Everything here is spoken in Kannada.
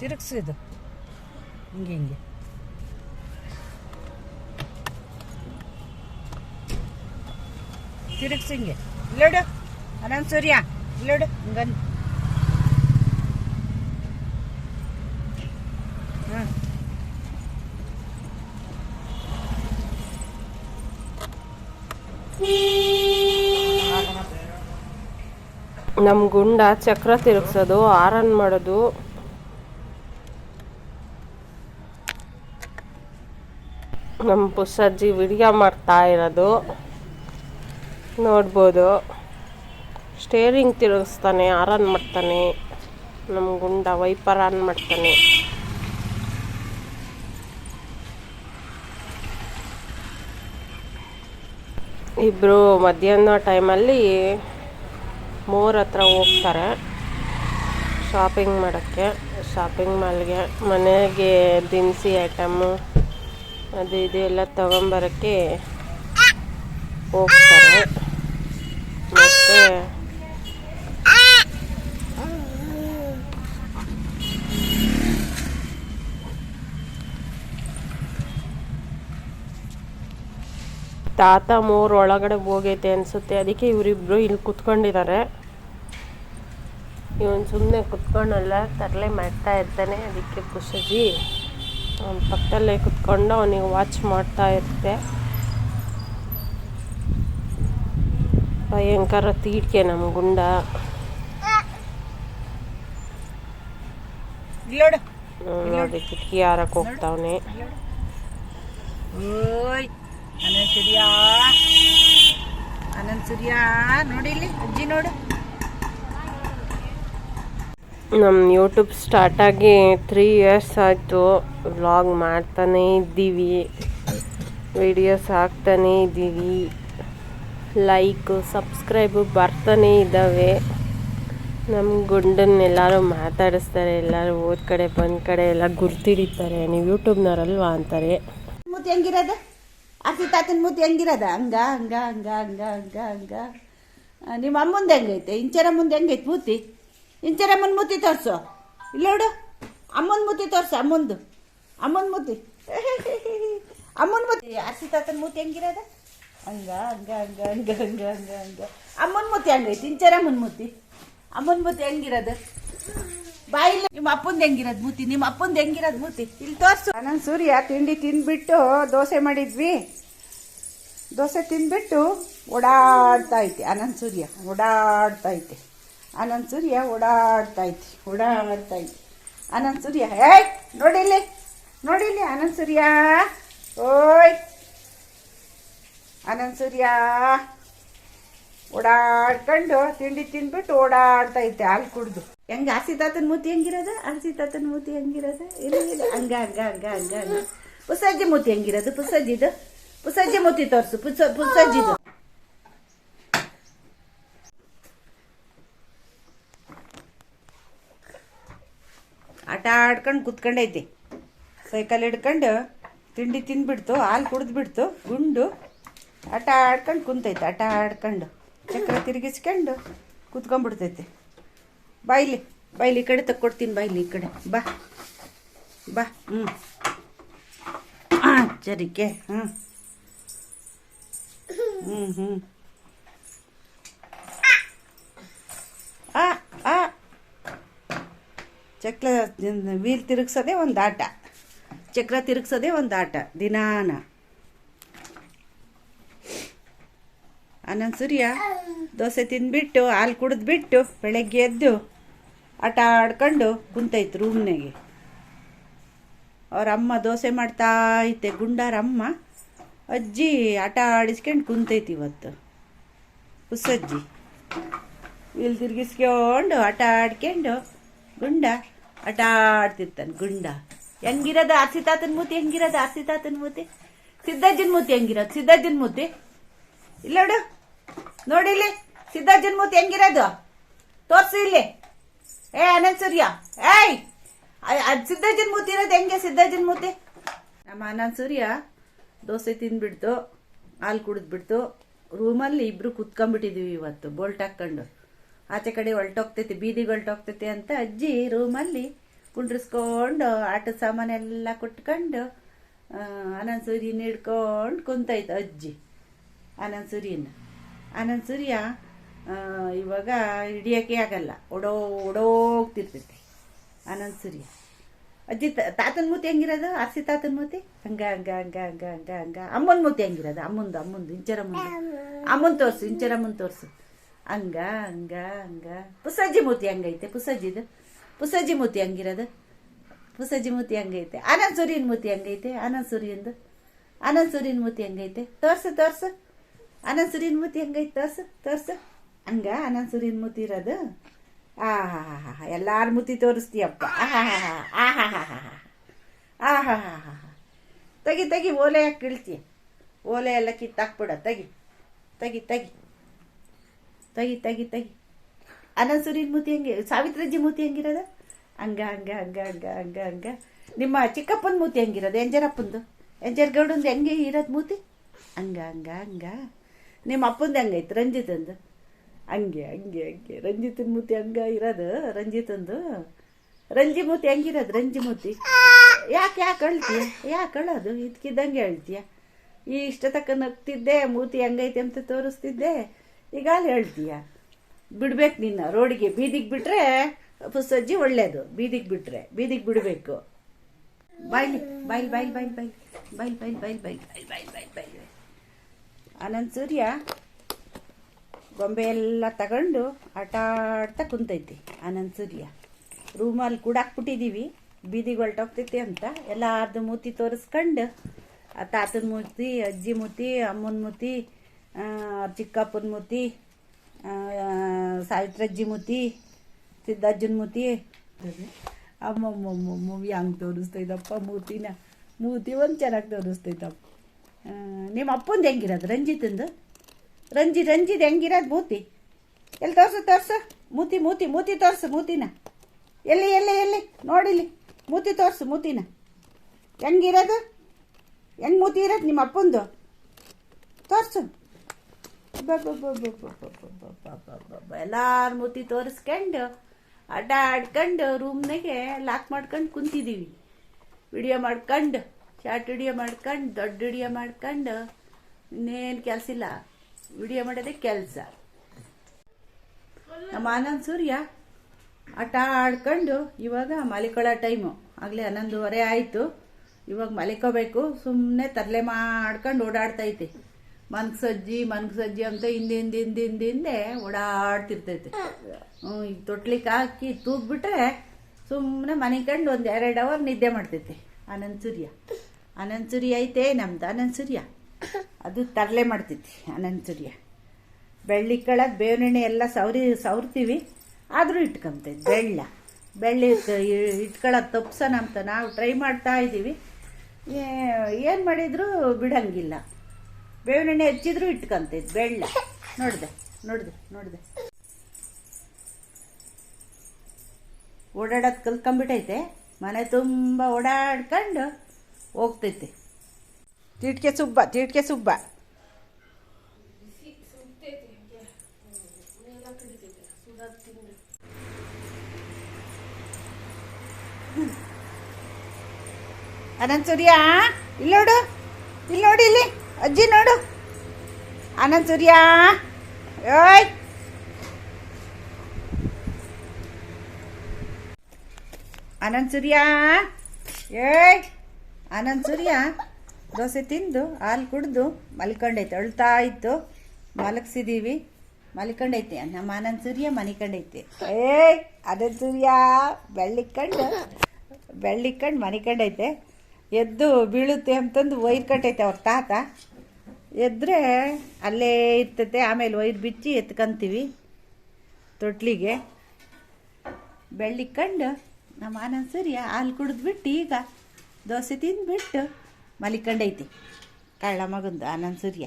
ತಿರುಗಿಸು ಹಿಂಗೆ ಹಿಂಗೆ. ತಿರುಗಿಸಿ ಹಿಂಗೆ. ಇಲ್ಲೋಡು. ಅನಂತ ಸೂರ್ಯ, ಇಲ್ಲೋಡು. ಹಿಂಗನ್ ಹಾಂ ನಮ್ಮ ಗುಂಡ ಚಕ್ರ ತಿರುಗ್ಸೋದು, ಆರನ್ ಮಾಡೋದು. ನಮ್ಮ ಪುಸಜ್ಜಿ ವಿಡಿಯೋ ಮಾಡ್ತಾ ಇರೋದು. ನೋಡ್ಬೋದು. ಸ್ಟೇರಿಂಗ್ ತಿರುಗಿಸ್ತಾನೆ, ಆರನ್ ಮಾಡ್ತಾನೆ. ನಮ್ಮ ಗುಂಡ ವೈಪರ್ ಆನ್ ಮಾಡ್ತಾನೆ. ಇಬ್ಬರು ಮಧ್ಯಾಹ್ನ ಟೈಮಲ್ಲಿ ಮೋರ್ ಹತ್ರ ಹೋಗ್ತಾರೆ ಶಾಪಿಂಗ್ ಮಾಡೋಕ್ಕೆ. ಶಾಪಿಂಗ್ ಮಾಲ್ಗೆ, ಮನೆಗೆ ದಿನಸಿ ಐಟಮು ಅದು ಇದು ಎಲ್ಲ ತಗೊಂಬರೋಕ್ಕೆ ಹೋಗ್ತಾರೆ. ಮತ್ತು ತಾತ ಮೂರು ಒಳಗಡೆ ಹೋಗೈತೆ ಅನಿಸುತ್ತೆ. ಅದಕ್ಕೆ ಇವರಿಬ್ರು ಇಲ್ಲಿ ಕುತ್ಕೊಂಡಿದ್ದಾರೆ. ಇವನು ಸುಮ್ಮನೆ ಕುತ್ಕೊಂಡಲ್ಲ, ತರಲೆ ಮಾಡ್ತಾ ಇರ್ತಾನೆ. ಅದಕ್ಕೆ ಪುಷಜಿ ಅವನ ಪಕ್ಕದಲ್ಲೇ ಕುತ್ಕೊಂಡು ಅವನಿಗೆ ವಾಚ್ ಮಾಡ್ತಾ ಇರುತ್ತೆ. ಭಯಂಕರ ತೀಟಿಕೆ ನಮ್ಮ ಗುಂಡ. ನೋಡಿ. ಕಿಟಕಿ ಹಾರಕ್ಕೆ ಹೋಗ್ತಾವನೆ. ಅನಂತ ಸೂರ್ಯ. ಅನಂತ ಸೂರ್ಯ ನೋಡಿ ಇಲ್ಲಿ ಅಜ್ಜಿ ನೋಡು. ನಮ್ಮ ಯೂಟ್ಯೂಬ್ ಸ್ಟಾರ್ಟಾಗಿ ತ್ರೀ ಇಯರ್ಸ್ ಆಯಿತು. ವ್ಲಾಗ್ ಮಾಡ್ತಾನೇ ಇದ್ದೀವಿ. ವಿಡಿಯೋಸ್ ಹಾಕ್ತಾನೇ ಇದ್ದೀವಿ. ಲೈಕು ಸಬ್ಸ್ಕ್ರೈಬು ಬರ್ತಾನೆ ಇದ್ದಾವೆ. ನಮ್ಮ ಗುಂಡನ್ನೆಲ್ಲರೂ ಮಾತಾಡಿಸ್ತಾರೆ, ಎಲ್ಲರೂ ಓದ್ ಕಡೆ ಬಂದ ಕಡೆ ಎಲ್ಲ ಗುರ್ತಿಡಿತಾರೆ ನೀವು ಯೂಟ್ಯೂಬ್ನವರಲ್ವಾ ಅಂತಾರೆ. ಮೂತಿ ಹೆಂಗಿರೋದ? ಆರ್ತಿ ತಾತನ ಮೂತಿ ಹೆಂಗಿರೋದ? ಹಂಗ ಹಂಗ ಹಂಗ ಹಂಗ ಹಂಗ ಹಂಗ. ನಿಮ್ಮ ಅಮ್ಮಂದು ಹೆಂಗೈತೆ? ಇಂಚರ ಮುಂದೆ ಹೆಂಗೈತೆ ಮೂತಿ? ಇಂಚರಮ್ಮನ ಮೂತಿ ತೋರಿಸು. ಇಲ್ಲ ನೋಡು. ಅಮ್ಮನ ಮೂತಿ ತೋರಿಸು, ಅಮ್ಮಂದು. ಅಮ್ಮನ ಮೂತಿ. ಅಮ್ಮನ ಮೂತಿ. ಅರ್ಸಿ ತಾತನ ಮೂತಿ ಹೆಂಗಿರೋದ? ಹಂಗ ಹಂಗ ಹಂಗ ಹಂಗ ಹಂಗ ಹಂಗ ಹಂಗ. ಅಮ್ಮನ ಮೂತಿ ಇಂಚರ ಅಮ್ಮನ ಮೂತಿ. ಅಮ್ಮನ ಮೂತಿ ಹೆಂಗಿರೋದು? ಬಾಯಿಲ್ಲ ನಿಮ್ಮ ಅಪ್ಪಂದು ಹೆಂಗಿರೋದು ಮೂತಿ? ನಿಮ್ಮ ಅಪ್ಪಂದು ಹೆಂಗಿರೋದು ಮೂತಿ? ಇಲ್ಲಿ ತೋರಿಸು. ನಾನು ಸೂರ್ಯ, ತಿಂಡಿ ತಿಂದ್ಬಿಟ್ಟು ದೋಸೆ ಮಾಡಿದ್ವಿ. ದೋಸೆ ತಿಂದ್ಬಿಟ್ಟು ಓಡಾಡ್ತಾ ಐತೆ ಅನಂತ ಸೂರ್ಯ, ಓಡಾಡ್ತಾ ಐತೆ ಅನಂತ ಸೂರ್ಯ ಓಡಾಡ್ತಾ ಐತೆ ಓಡಾಡ್ತಾ ಐತೆ ಅನಂತ ಸೂರ್ಯ ಏಯ್, ನೋಡಿಲ್ಲಿ ನೋಡಿಲ್ಲಿ ಅನಂತ ಸೂರ್ಯ ಓಯ್. ಅನಂತ ಸೂರ್ಯ ಓಡಾಡ್ಕೊಂಡು ತಿಂಡಿ ತಿನ್ಬಿಟ್ಟು ಓಡಾಡ್ತಾ ಐತೆ ಹಾಲು ಕುಡ್ದು. ಹೆಂಗ ಹಸಿ ತಾತನ ಮೂತಿ ಹೆಂಗಿರೋದ? ಹಸಿ ತಾತನ ಮೂತಿ ಹೆಂಗಿರೋದ? ಇಲ್ಲ ಇಲ್ಲ, ಹಂಗ ಹಂಗ ಹಂಗ ಹಂಗ ಹಂಗ. ಪುಸಜ್ಜಿ ಮೂತಿ ಹೆಂಗಿರೋದು? ಪುಸಜ್ಜಿದು ಪುಸಜ್ಜಿ ಮೂತಿ ತೋರಿಸು, ಪುಸ ಪುಸಜ್ಜಿದು ಆಟ ಆಡ್ಕೊಂಡು ಕುತ್ಕೊಂಡೈತಿ ಸೈಕಲ್ ಹಿಡ್ಕೊಂಡು ತಿಂಡಿ ತಿಂದ್ಬಿಡ್ತು ಹಾಲು ಕುಡಿದ್ಬಿಡ್ತು ಗುಂಡು. ಆಟ ಆಡ್ಕೊಂಡು ಕುಂತೈತೆ, ಆಟ ಆಡ್ಕೊಂಡು. ಚಕ್ರ ತಿರುಗಿಸ್ಕೊಂಡು ಕುತ್ಕೊಂಡ್ಬಿಡ್ತೈತೆ. ಬಾಯ್ಲಿ ಬಾಯ್ಲಿ ಈ ಕಡೆ ತಕ್ಕೊಡ್ತೀನಿ ಬಾಯ್ಲಿ ಈ ಕಡೆ. ಬಾ ಬಾ ಹ್ಞೂ ಹಾಂ ಸರಿಕೆ ಹ್ಞೂ ಹ್ಞೂ ಹ್ಞೂ ಚಕ್ರ ವೀಲ್ ತಿರುಗಿಸೋದೇ ಒಂದು ಆಟ. ಚಕ್ರ ತಿರುಗಿಸೋದೇ ಒಂದು ಆಟ, ದಿನಾನ. ಅನಂತ ಸೂರ್ಯ, ದೋಸೆ ತಿಂದ್ಬಿಟ್ಟು, ಹಾಲು ಕುಡಿದ್ಬಿಟ್ಟು, ಬೆಳಗ್ಗೆ ಎದ್ದು ಆಟ ಆಡ್ಕೊಂಡು ಕುಂತೈತೆ ರೂಮ್ನಾಗೆ. ಅವ್ರ ಅಮ್ಮ ದೋಸೆ ಮಾಡ್ತಾ ಐತೆ ಗುಂಡಾರಮ್ಮ. ಅಜ್ಜಿ ಆಟ ಆಡಿಸ್ಕೊಂಡು ಕುಂತೈತಿ ಇವತ್ತು. ಹುಸಜ್ಜಿ ಇಲ್ಲಿ ತಿರ್ಗಿಸ್ಕೊಂಡು ಆಟ ಆಡ್ಕೊಂಡು ಗುಂಡ? ಆಟ ಆಡ್ತಿರ್ತಾನೆ, ಗುಂಡ. ಹೆಂಗಿರೋದು ಆರ್ಸಿ ತಾತನ ಮೂತಿ, ಹೆಂಗಿರೋದು ಆರ್ಸಿ ತಾತನ ಮೂತಿ? ಸಿದ್ದಜ್ಜನ ಮೂತಿ ಹೆಂಗಿರೋದು? ಸಿದ್ದಜ್ಜನ ಮೂತಿ? ಇಲ್ಲ ನೋಡು. ನೋಡಿ ಇಲ್ಲಿ. ಸಿದ್ದಜ್ಜನ ಮೂತಿ ಹೆಂಗಿರೋದು? ತೋರ್ಸು ಇಲ್ಲಿ. ಏ, ಅನಂತ ಸೂರ್ಯ. ಏಯ್! ಅದ್ ಸಿದ್ದಜ್ಜನ ಮೂತಿ ಇರೋದು ಹೆಂಗೆ ಸಿದ್ದಜ್ಜನ ಮೂತಿ? ನಮ್ಮ ಅನಂತ ಸೂರ್ಯ ದೋಸೆ ತಿಂದ್ಬಿಡ್ತು, ಹಾಲು ಕುಡಿದ್ಬಿಡ್ತು. ರೂಮಲ್ಲಿ ಇಬ್ರು ಕುತ್ಕೊಂಡ್ಬಿಟ್ಟಿದೀವಿ ಇವತ್ತು, ಬೋಲ್ಟ್ ಹಾಕ್ಕೊಂಡು. ಆಚೆ ಕಡೆ ಹೊಲ್ಟೋಗ್ತೈತಿ ಬೀದಿಗೆ ಹೊಲ್ಟೋಗ್ತೈತಿ ಅಂತ ಅಜ್ಜಿ ರೂಮಲ್ಲಿ ಕುಂಡ್ರಿಸ್ಕೊಂಡು ಆಟದ ಸಾಮಾನೆಲ್ಲ ಕೊಟ್ಕೊಂಡು ಆನಂದ್ ಸೂರ್ಯನ ಹಿಡ್ಕೊಂಡು ಕುಂತೈತೆ ಅಜ್ಜಿ ಆನಂದ್ ಸೂರ್ಯನ ಆನಂದ್ ಸೂರ್ಯ ಇವಾಗ ಹಿಡಿಯೋಕ್ಕೆ ಆಗಲ್ಲ ಒಡೋ ಒಡೋಗ್ತಿರ್ತೈತಿ ಆನಂದ್ ಸೂರ್ಯ ಅಜ್ಜಿ ತಾತನ ಮೂತಿ ಹೆಂಗಿರೋದು? ಆರ್ಸಿ ತಾತನ ಮೂತಿ? ಹಂಗ ಹಂಗ ಹಂಗ ಹಂಗ ಹಂಗ ಹಂಗ. ಅಮ್ಮನ ಮೂತಿ ಹೆಂಗಿರೋದು? ಅಮ್ಮಂದು ಅಮ್ಮಂದು ಇಂಚರ ಅಮ್ಮನ ಅಮ್ಮನ್ ತೋರ್ಸು ಇಂಚರ ಮುಂದೆ ತೋರ್ಸು. ಹಂಗ ಹಂಗ ಹಂಗ. ಪುಸಜ್ಜಿ ಮೂತಿ ಹಂಗೈತೆ ಪುಸಜ್ಜಿದು ಪುಸಜ್ಜಿ ಮೂತಿ ಹಂಗಿರೋದು. ಪುಸಜ್ಜಿ ಮೂತಿ ಹಂಗೈತೆ. ಆನಂದ್ ಸೂರ್ಯನ ಮೂತಿ ಹಂಗೈತೆ ಆನಂದ್ ಸೂರ್ಯಂದು ಆನಂದ್ ಸೂರ್ಯನ ಮೂತಿ ಹಂಗೈತೆ. ತೋರ್ಸು ತೋರ್ಸು. ಆನಂದ್ ಸೂರ್ಯನ ಮೂತಿ ಹಂಗೈತೆ, ತೋರ್ಸು ತೋರ್ಸು. ಹಂಗ ಆನಂದ್ ಸೂರ್ಯನ ಮೂತಿ ಇರೋದು. ಆ ಹಾ ಹಾ ಹಾ ಎಲ್ಲಾರ ಮೂತಿ ತೋರಿಸ್ತೀಯಪ್ಪ. ಆ ಹಾ ಹಾ ಹಾ ಆ ಹಾ ಹಾ ಹಾ ಆ ಹಾ ಹಾ ಹಾ ಹಾ ತೆಗಿ ತೆಗಿ ಓಲೆ ಯಾಕೆ ಕೀಳ್ತೀಯ ಓಲೆ ಎಲ್ಲ ಕಿತ್ತಾಕ್ಬಿಡ. ತೆಗಿ ತೆಗಿ ತೆಗಿ. ತೆಗಿ, ತಗಿ ತಗಿ. ಸೂರ್ಯನ ಮೂತಿ ಹೆಂಗೆ, ಸಾವಿತ್ರಜ್ಜಿ ಮೂತಿ ಹೆಂಗಿರೋದ? ಹಂಗ ಹಂಗ ಹಂಗ ಹಂಗ ಹಂಗ ಹಂಗ. ನಿಮ್ಮ ಚಿಕ್ಕಪ್ಪನ ಮೂತಿ ಹೆಂಗಿರೋದು ಎಂಜರಪ್ಪಂದು ಎಂಜರ್ ಗೌಡಂದು ಹೆಂಗೆ ಇರೋದು ಮೂತಿ? ಹಂಗ ಹಂಗ ಹಂಗ. ನಿಮ್ಮ ಅಪ್ಪಂದು ಹೆಂಗೈತೆ ರಂಜಿತಂದು? ಹಂಗೆ ಹಂಗೆ ಹಂಗೆ. ರಂಜಿತನ ಮೂತಿ ಹಂಗ ಇರೋದು, ರಂಜಿತಂದು? ರಂಜಿ ಮೂತಿ ಹೆಂಗಿರೋದು, ರಂಜಿ ಮೂತಿ? ಯಾಕೆ ಯಾಕೆ ಅಳ್ತೀಯ? ಯಾಕೆ ಅಳೋದು? ಇದ್ಕಿದ್ದಂಗೆ ಅಳ್ತೀಯ? ಈ ಇಷ್ಟ ತಕ್ಕ ನಗ್ತಿದ್ದೆ, ಮೂತಿ ಹೆಂಗೈತೆ ಅಂತ ತೋರಿಸ್ತಿದ್ದೆ. ಈಗ ಅಲ್ಲಿ ಹೇಳ್ತೀಯ? ಬಿಡ್ಬೇಕು ನಿನ್ನ. ರೋಡಿಗೆ ಬೀದಿಗೆ ಬಿಟ್ರೆ ಸಜ್ಜಿ ಒಳ್ಳೇದು. ಬೀದಿಗೆ ಬಿಟ್ಟರೆ ಬೀದಿಗೆ ಬಿಡಬೇಕು. ಬಾಯ್ಲಿ. ಬಾಯ್ಲಿ ಬಾಯ್ಲಿ ಬಾಯ್ಲಿ ಬಾಯ್ಲಿ. ಬಾಯ್ಲಿ ಬಾಯ್ಲಿ ಬಾಯ್ಲಿ ಬಾಯ್ಲಿ ಬಾಯ್ಲಿ ಬಾಯ್ಲಿ ಬಾಯ್ಲಿ ಬಾಯ್ಲಿ ಸೂರ್ಯ ಗೊಂಬೆ ಎಲ್ಲ ತಗೊಂಡು ಆಟ ಆಡ್ತಾ ಕುಂತೈತಿ ಆನಂದ್ ಸೂರ್ಯ. ರೂಮಲ್ಲಿ ಕೂಡ ಹಾಕ್ಬಿಟ್ಟಿದ್ದೀವಿ ಬೀದಿಗೆ ಹೊಲ್ಟೋಗ್ತೈತಿ ಅಂತ. ಎಲ್ಲ ಅರ್ಧ ಮೂತಿ ತೋರಿಸ್ಕೊಂಡು ಆ ತಾತನ ಮೂತಿ, ಅಜ್ಜಿ ಮೂತಿ, ಅಮ್ಮನ ಮೂತಿ ಚಿಕ್ಕಪ್ಪನ ಆ, ಸಾವಿತ್ರಜ್ಜಿ ಮೂತಿ ಸಿದ್ದಜ್ಜನ ಮೂತಿ. ಮೂವಿ ಹೆಂಗೆ ತೋರಿಸ್ತೈತಪ್ಪ ಮೂರ್ತಿನ ಮೂತಿ ಒಂದು ಚೆನ್ನಾಗಿ ತೋರಿಸ್ತೈತಪ್ಪ. ನಿಮ್ಮ ಅಪ್ಪಂದು ಹೆಂಗಿರೋದು? ರಂಜಿತಂದು? ರಂಜಿ ರಂಜಿದ್ ಹೆಂಗಿರೋದು ಮೂತಿ? ಎಲ್ಲಿ ತೋರಿಸು ತೋರ್ಸು. ಮೂತಿ ಮೂತಿ ಮೂತಿ ತೋರಿಸು ಮೂತಿನ. ಎಲ್ಲಿ ಎಲ್ಲಿ ಎಲ್ಲಿ? ನೋಡಿಲಿ ಮೂತಿ ತೋರಿಸು ಮೂತಿನ. ಹೆಂಗಿರೋದು? ಹೆಂಗೆ ಮೂತಿ ಇರೋದು ನಿಮ್ಮ ಅಪ್ಪಂದು? ತೋರ್ಸು. ಎಲ್ಲಾರ ಮೂತಿ ತೋರಿಸ್ಕೊಂಡು ಅಡ್ಡಾಡ್ಕೊಂಡು ರೂಮ್ನಾಗೆ ಲಾಕ್ ಮಾಡ್ಕೊಂಡು ಕುಂತಿದ್ದೀವಿ ವಿಡಿಯೋ ಮಾಡ್ಕೊಂಡು ಶಾರ್ಟ್ ವಿಡಿಯೋ ಮಾಡ್ಕೊಂಡು ದೊಡ್ಡ ವಿಡಿಯೋ ಮಾಡ್ಕೊಂಡು ಇನ್ನೇನು ಕೆಲಸ ಇಲ್ಲ ವಿಡಿಯೋ ಮಾಡೋದೇ ಕೆಲಸ ನಮ್ಮ ಆನಂದ್ ಸೂರ್ಯ ಆಟ ಆಡ್ಕೊಂಡು ಇವಾಗ ಮಲಿಕೊಳ್ಳೋ ಟೈಮು ಆಗಲೇ ಹನ್ನೊಂದುವರೆ ಆಯಿತು ಇವಾಗ ಮಲಿಕೋಬೇಕು ಸುಮ್ಮನೆ ತರಲೆ ಮಾಡ್ಕೊಂಡು ಓಡಾಡ್ತೈತೆ ಮನ್ಸಜ್ಜಿ ಮನ್ಸಜ್ಜಿ ಅಂತ ಹಿಂದೆ ಹಿಂದೆ ಹಿಂದೆ ಹಿಂದೆ ಹಿಂದೆ ಓಡಾಡ್ತಿರ್ತೈತೆ. ಹ್ಞೂ ಈಗ ತೊಟ್ಲಿಕ್ಕೆ ಹಾಕಿ ತೂಗ್ಬಿಟ್ರೆ ಸುಮ್ಮನೆ ಮನಿಕಂಡು ಒಂದು ಎರಡು ಅವರ್ ನಿದ್ದೆ ಮಾಡ್ತೈತೆ. ಅನಂತ ಸೂರ್ಯ. ಅನಂತ ಸೂರ್ಯ ಐತೆ, ನಮ್ದು ಅನಂತ ಸೂರ್ಯ. ಅದು ತರಲೆ ಮಾಡ್ತೈತಿ ಅನಂತ ಸೂರ್ಯ. ಬೆಳ್ಳಿ ಕಳಗೆ ಬೇವಿನೆಣ್ಣೆ ಎಲ್ಲ ಸವರಿ, ಸವರ್ತೀವಿ. ಆದರೂ ಇಟ್ಕೊಂತೈತೆ ಬೆಳ್ಳ. ಬೆಳ್ಳಿ ಇಟ್ಕೊಳ್ಳೋದು ತಪ್ಸೋಣ ಅಂತ ನಾವು ಟ್ರೈ ಮಾಡ್ತಾ ಇದ್ದೀವಿ. ಏನು ಮಾಡಿದರೂ ಬಿಡಂಗಿಲ್ಲ. ಬೇವಿನೆಣ್ಣೆ ಹಚ್ಚಿದ್ರು ಇಟ್ಕೊಂತೈತೆ ಬೆಳ್ಳ. ನೋಡಿದೆ ನೋಡಿದೆ ನೋಡಿದೆ. ಓಡಾಡೋದು ಕಲ್ತ್ಕೊಂಬಿಟ್ಟೈತೆ ಮನೆ ತುಂಬ ಓಡಾಡ್ಕೊಂಡು ಹೋಗ್ತೈತೆ. ತೀಟ್ಕೆ ಸುಬ್ಬ ತೀಟ್ಕೆ ಸುಬ್ಬ. ಅನಂತ ಸೂರ್ಯ, ಇಲ್ಲಿ ನೋಡು, ಇಲ್ಲಿ ನೋಡಿ ಇಲ್ಲಿ. ಅಜ್ಜಿ ನೋಡು. ಆನಂದ್ ಸೂರ್ಯ. ಓಯ್. ಅನಂತ್ ಸೂರ್ಯ. ಏಯ್. ಅನಂತ ಸೂರ್ಯ. ದೋಸೆ ತಿಂದು, ಹಾಲು ಕುಡ್ದು, ಮಲ್ಕೊಂಡೈತೆ, ಅಳ್ತಾ ಇತ್ತು ಮಲಗಿಸಿದೀವಿ. ಮಲ್ಕೊಂಡೈತೆ, ನಮ್ಮ ಆನಂದ್ ಸೂರ್ಯ ಮನಿಕೊಂಡೈತೆ. ಏಯ್, ಅನಂತ ಸೂರ್ಯ. ಬೆಳ್ಳಿಕ್ಕಂಡು ಬೆಳ್ಳಿಕ್ಕಂಡು ಮನಿಕೊಂಡೈತೆ. ಎದ್ದು ಬೀಳುತ್ತೆ ಅಂತಂದು ವೈರ್ ಕಟ್ಟೈತೆ ಅವ್ರ ತಾತ. ಎದ್ರೆ ಅಲ್ಲೇ ಇರ್ತೈತೆ, ಆಮೇಲೆ ವೈರ್ ಬಿಚ್ಚಿ ಎತ್ಕೊಂತೀವಿ ತೊಟ್ಲಿಗೆ. ಬೆಳ್ಳಿಕೊಂಡು ನಮ್ಮ ಆನಂದ್ ಸೂರ್ಯ ಹಾಲು ಕುಡಿದ್ಬಿಟ್ಟು ಈಗ ದೋಸೆ ತಿಂದ್ಬಿಟ್ಟು ಮಲಿಕಂಡೈತಿ. ಕಳ್ಳ ಮಗಂದು ಆನಂದ್ ಸೂರ್ಯ.